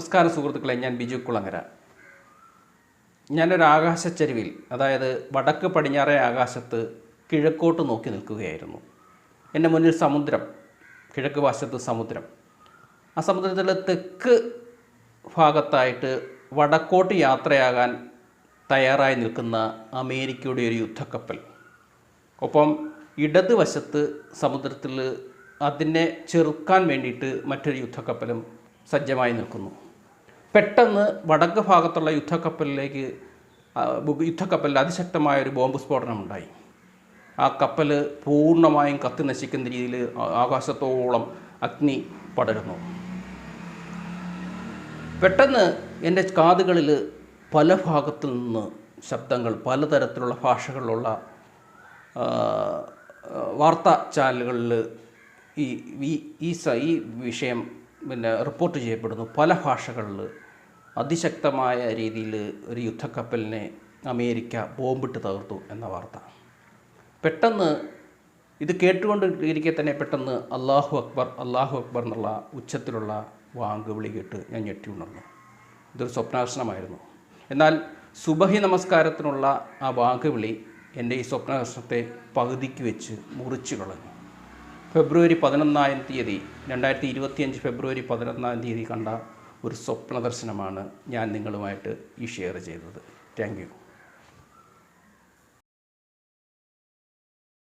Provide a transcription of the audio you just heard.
നമസ്കാരം സുഹൃത്തുക്കളെ ഞാൻ ബിജു കുളങ്ങര. ഞാനൊരു ആകാശച്ചരിവിൽ അതായത് വടക്ക് പടിഞ്ഞാറേ ആകാശത്ത് കിഴക്കോട്ട് നോക്കി നിൽക്കുകയായിരുന്നു. എന്റെ മുന്നിൽ സമുദ്രം കിഴക്ക് വശത്ത് സമുദ്രം. ആ സമുദ്രത്തിലെ തെക്ക് ഭാഗത്തായിട്ട് വടക്കോട്ട് യാത്രയാകാൻ തയ്യാറായി നിൽക്കുന്ന അമേരിക്കയുടെ ഒരു യുദ്ധക്കപ്പൽ. ഒപ്പം ഇടതുവശത്ത് സമുദ്രത്തിൽ അതിനെ ചെറുക്കാൻ വേണ്ടിയിട്ട് മറ്റൊരു യുദ്ധക്കപ്പലും സജ്ജമായി നിൽക്കുന്നു. പെട്ടെന്ന് വടക്ക് ഭാഗത്തുള്ള യുദ്ധക്കപ്പലിലേക്ക് യുദ്ധക്കപ്പലിൽ അതിശക്തമായ ഒരു ബോംബ് സ്ഫോടനമുണ്ടായി. ആ കപ്പൽ പൂർണമായും കത്തി നശിക്കുന്ന രീതിയിൽ ആകാശത്തോളം അഗ്നി പടരുന്നു. പെട്ടെന്ന് എന്റെ കാതുകളിൽ പല ഭാഗത്തു നിന്ന് ശബ്ദങ്ങൾ പലതരത്തിലുള്ള ഭാഷകളിലുള്ള വാർത്താ ചാനലുകളിൽ ഈ ഈ ഈ വിഷയം പിന്നെ റിപ്പോർട്ട് ചെയ്യപ്പെടുന്നു. പല ഭാഷകളിൽ അതിശക്തമായ രീതിയിൽ ഒരു യുദ്ധക്കപ്പലിനെ അമേരിക്ക ബോംബിട്ട് തകർത്തു എന്ന വാർത്ത. പെട്ടെന്ന് ഇത് കേട്ടുകൊണ്ട് ഇരിക്കെ തന്നെ പെട്ടെന്ന് അള്ളാഹു അക്ബർ അള്ളാഹു അക്ബർ എന്നുള്ള ഉച്ചത്തിലുള്ള വാങ്ക് വിളി കേട്ട് ഞാൻ ഞെട്ടി ഉണർന്നു. ഇതൊരു സ്വപ്നാർശനമായിരുന്നു എന്നാൽ സുബഹി നമസ്കാരത്തിനുള്ള ആ വാങ്ക് വിളി എന്റെ ഈ സ്വപ്നാർശനത്തെ പകുതിക്ക് വെച്ച് മുറിച്ചു കളഞ്ഞു. ഫെബ്രുവരി പതിനൊന്നാം തീയതി രണ്ടായിരത്തി ഇരുപത്തിയഞ്ച് ഫെബ്രുവരി പതിനൊന്നാം തീയതി കണ്ട ഒരു സ്വപ്നദർശനമാണ് ഞാൻ നിങ്ങളുമായിട്ട് ഈ ഷെയർ ചെയ്തത്. താങ്ക്